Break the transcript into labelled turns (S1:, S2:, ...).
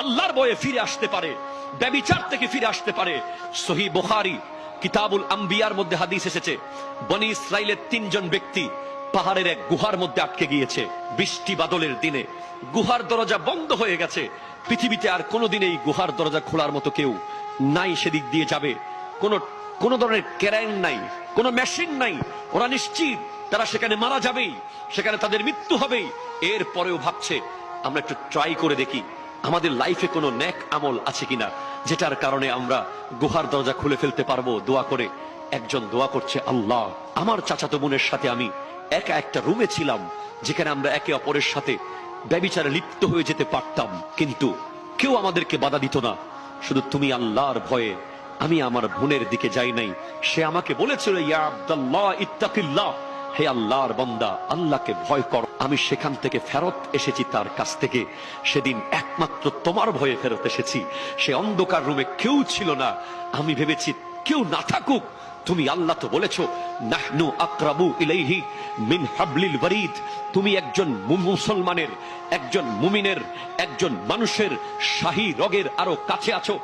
S1: আল্লাহর বয়ে ফিরে আসতে পারে, ব্যবিচার থেকে ফিরে আসতে পারে। সহি বুখারী, কিতাবুল আম্বিয়ার মধ্যে হাদিস এসেছে, বনি ইসরাইলের তিনজন ব্যক্তি পাহাড়ের এক গুহার মধ্যে আটকে গিয়েছে বৃষ্টি বাদলের দিনে। গুহার দরজা বন্ধ হয়ে গেছে। পৃথিবীতে আর কোনোদিন এই গুহার দরজা খোলার মতো কেউ নাই সেদিক দিয়ে যাবে। কোন কোন ধরনের ক্যারাইন নাই, কোন মেশিন নাই। ওরা নিশ্চিত তারা সেখানে মারা যাবেই, সেখানে তাদের মৃত্যু হবেই। এর পরেও ভাবছে, আমরা একটু ট্রাই করে দেখি। আমাদের লাইফে কোনো ন্যাক আমল আছে কিনা, যেটার কারণে আমরা গুহার দরজা খুলে ফেলতে পারব? দোয়া করে একজন দোয়া করছে, আল্লাহ, আমার চাচাতো বোনের সাথে আমি একা একটা রুমে ছিলাম, যেখানে আমরা একে অপরের সাথে ব্যবিচারে লিপ্ত হয়ে যেতে পারতাম। কিন্তু কেউ আমাদেরকে বাধা দিত না। শুধু তুমি আল্লাহর ভয়ে আমি আমার বোনের দিকে যাই নাই। সে আমাকে বলেছিল, ইয়া আব্দাল্লাহ, ইত্তাকিল্লাহ। হে আল্লাহর বন্দা, আল্লাহকে ভয় কর। আমি সেখান থেকে ফেরত এসেছি তার কাছ থেকে। সেদিন একমাত্র তোমার ভয়ে ফেরত এসেছি। সে অন্ধকার রুমে কেউ ছিল না। আমি ভেবেছি কেউ না থাকুক। তুমি আল্লাহ তো বলেছ, নাহনু আকরাবু ইলাইহি মিন হাবলিল ওয়ারিদ। তুমি একজন মুসলমানের, একজন মুমিনের, একজন মানুষের শাহী রগের আরও কাছে আছো।